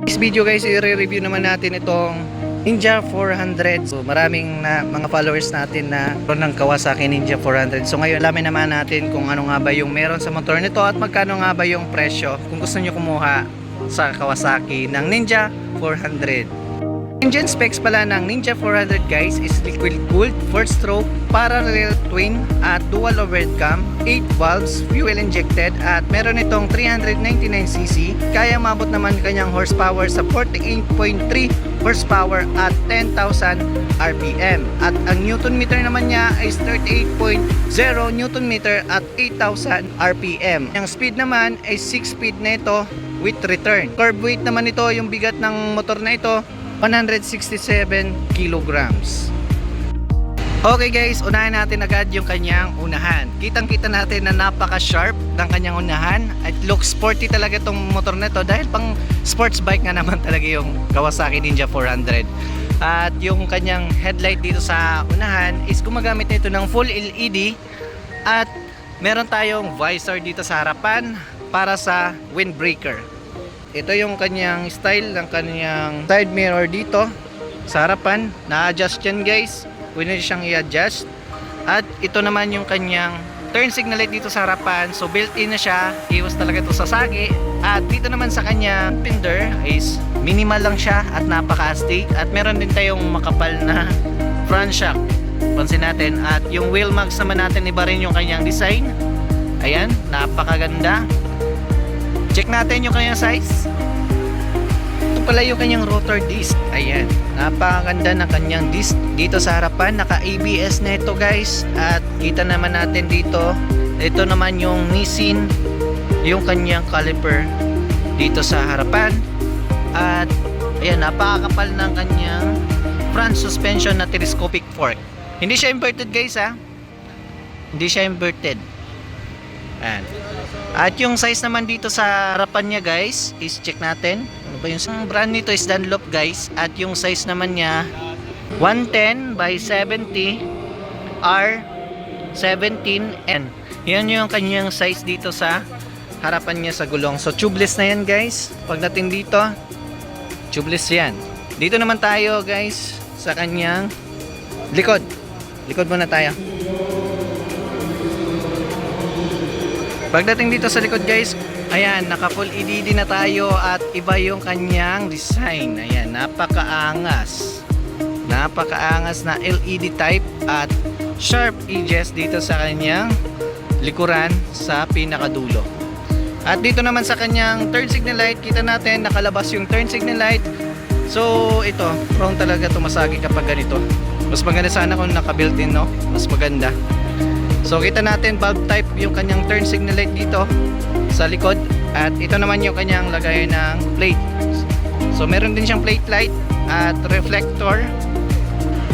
This video guys, i-review naman natin itong Ninja 400. So maraming na, mga followers natin na ng Kawasaki Ninja 400. So ngayon, alamin naman natin kung ano nga ba yung meron sa motor nito at magkano nga ba yung presyo kung gusto nyo kumuha sa Kawasaki ng Ninja 400. Engine specs pala ng Ninja 400 guys is liquid cooled, 4 stroke, parallel twin at dual overhead cam, 8 valves, fuel injected at meron itong 399cc. Kaya mabot naman kanyang horsepower sa 48.3 horsepower at 10,000 RPM. At ang newton meter naman niya is 38.0 newton meter at 8,000 RPM. Ang speed naman ay 6 speed nito with return. Curb weight naman ito, yung bigat ng motor na ito 167 kilograms. Okay guys, unahin natin agad yung kanyang unahan. Kitang-kita natin na napaka-sharp ng kanyang unahan at look sporty talaga itong motor na ito dahil pang sports bike nga naman talaga yung Kawasaki Ninja 400. At yung kanyang headlight dito sa unahan is gumagamit nito ng full LED at meron tayong visor dito sa harapan para sa windbreaker. Ito yung kanyang style ng kanyang side mirror dito sa harapan. Na-adjust yan guys. Pwede siyang i-adjust. At ito naman yung kanyang turn signal light dito sa harapan. So built-in na siya. Iwas talaga ito sa sagi. At dito naman sa kanyang fender is minimal lang siya at napaka-astig. At meron din tayong makapal na front shock. Pansin natin. At yung wheel marks naman natin iba rin yung kanyang design. Ayan, napakaganda. Check natin yung kanyang size. Ito pala yung kanyang rotor disc. Ayan. Napakaganda ng kanyang disc. Dito sa harapan, naka-ABS na ito guys. At kita naman natin dito. Ito naman yung Nissin. Yung kanyang caliper. Dito sa harapan. At ayan, napakakapal ng kanyang front suspension na telescopic fork. Hindi siya inverted guys ha. Hindi siya inverted. Ayan. At yung size naman dito sa harapan niya guys, is check natin. Ano ba yung brand nito is Dunlop guys. At yung size naman niya 110 by 70 R 17N. Yan yung kanyang size dito sa harapan niya sa gulong. So tubeless na yan guys. Pagdating dito, tubeless yan. Dito naman tayo guys sa kanyang likod. Likod muna tayo. Pagdating dito sa likod guys, ayan, naka full LED na tayo at iba yung kanyang design. Ayan, napakaangas. Napakaangas na LED type at sharp edges dito sa kanyang likuran sa pinakadulo. At dito naman sa kanyang turn signal light, kita natin nakalabas yung turn signal light. So ito, prone talaga tumasagi kapag ganito. Mas maganda sana kung naka-built-in, no? Mas maganda. So kita natin bulb type yung kanyang turn signal light dito sa likod at ito naman yung kanyang lagay ng plate. So meron din siyang plate light at reflector.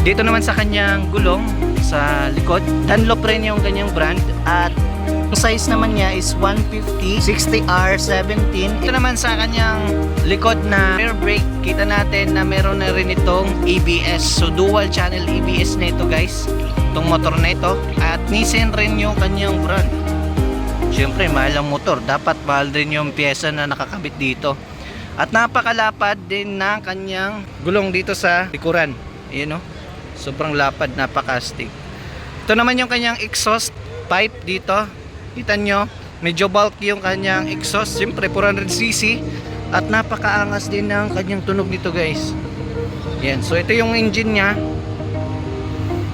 Dito naman sa kanyang gulong sa likod, Dunlop rin yung kanyang brand at ang size naman niya is 150 60R17. Ito naman sa kanyang likod na rear brake, kita natin na meron na rin itong ABS. So dual channel ABS na ito guys itong motor na ito at Nissan rin yung kanyang brand. Syempre mahal ang motor. Dapat mahal din yung pyesa na nakakabit dito. At napakalapad din ng kanyang gulong dito sa likuran. Yun o sobrang lapad napakastig ito naman yung kanyang exhaust pipe dito. Kita nyo medyo bulky yung kanyang exhaust. Syempre 400cc at napakaangas din ng kanyang tunog dito guys. Yan so ito yung engine nya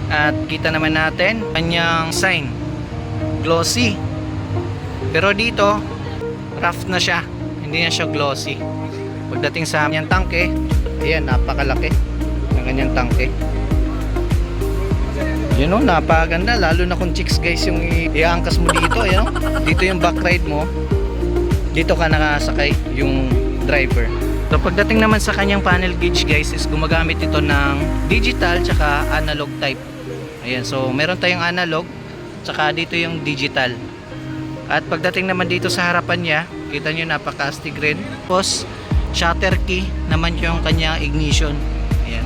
at kita naman natin kanyang sign. Glossy. Pero dito rough na siya. Hindi na siya glossy. Pagdating sa kanyang tangke ayan napakalaki ng kanyang tangke. Yun o napaganda. Lalo na kung chicks guys yung iangkas mo dito ayan o. dito yung back ride mo. Dito ka nakasakay yung driver. So pagdating naman sa kanyang panel gauge guys is gumagamit ito ng digital tsaka analog type. Ayan, so meron tayong analog tsaka dito yung digital. At pagdating naman dito sa harapan niya, kita nyo napaka-astig rin. Tapos shutter key naman yung kanyang ignition. Ayan.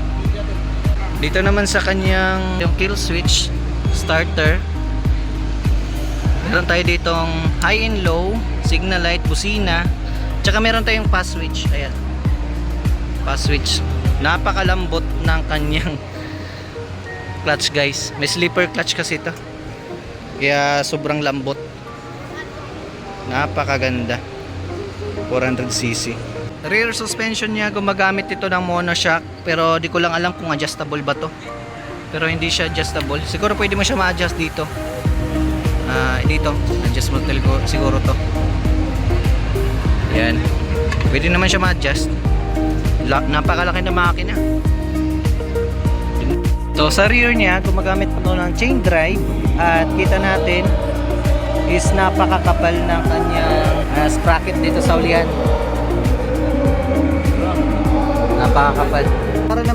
Dito naman sa kanyang yung kill switch starter. Meron tayo ditong high and low, signal light, busina, tsaka meron tayong pass switch. Ayan. pa-switch. Napakalambot ng kanyang clutch guys. May slipper clutch kasi ito. Kaya sobrang lambot. Napakaganda. 400cc. Rear suspension niya gumagamit ito ng monoshock pero di ko lang alam kung adjustable ba to. Pero hindi siya adjustable. Siguro pwede mo siya ma-adjust dito. Ah, dito. Adjustable talaga siguro to. Yan. Pwede naman siya ma-adjust. La- napakalaki na makina. So sa rear niya, gumagamit po ng chain drive at kita natin is napakakapal ng kanyang uh, sprocket dito sa ulian. Napakakapal.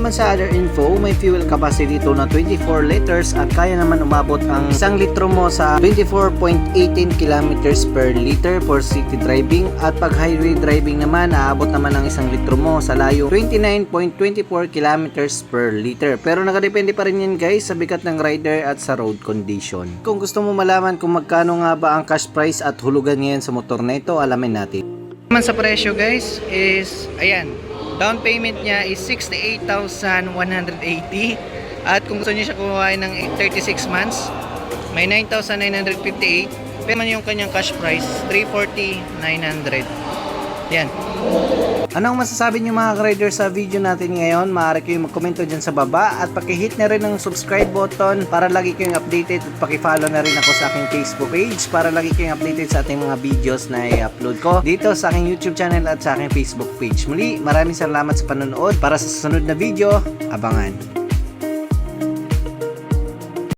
Naman sa other info, may fuel capacity ito na 24 liters at kaya naman umabot ang isang litro mo sa 24.18 kilometers per liter for city driving at pag highway driving naman, aabot naman ang isang litro mo sa layo 29.24 kilometers per liter. Pero nakadepende pa rin yan guys sa bigat ng rider at sa road condition. Kung gusto mo malaman kung magkano nga ba ang cash price at hulugan ngayon sa motor na ito, alamin natin. Naman sa presyo guys is ayan, down payment niya is 68,180 at kung gusto niyo siya kumain ng 36 months may 9,958 pero man yung kanyang cash price 340,900 yan Anong masasabi niyo mga rider sa video natin ngayon? Maaari kayong magkomento dyan sa baba at pakihit na rin ng subscribe button para lagi kayong updated at pakifollow na rin ako sa aking Facebook page para lagi kayong updated sa ating mga videos na i-upload ko dito sa aking YouTube channel at sa aking Facebook page. Muli, maraming salamat sa panonood. Para sa susunod na video, abangan.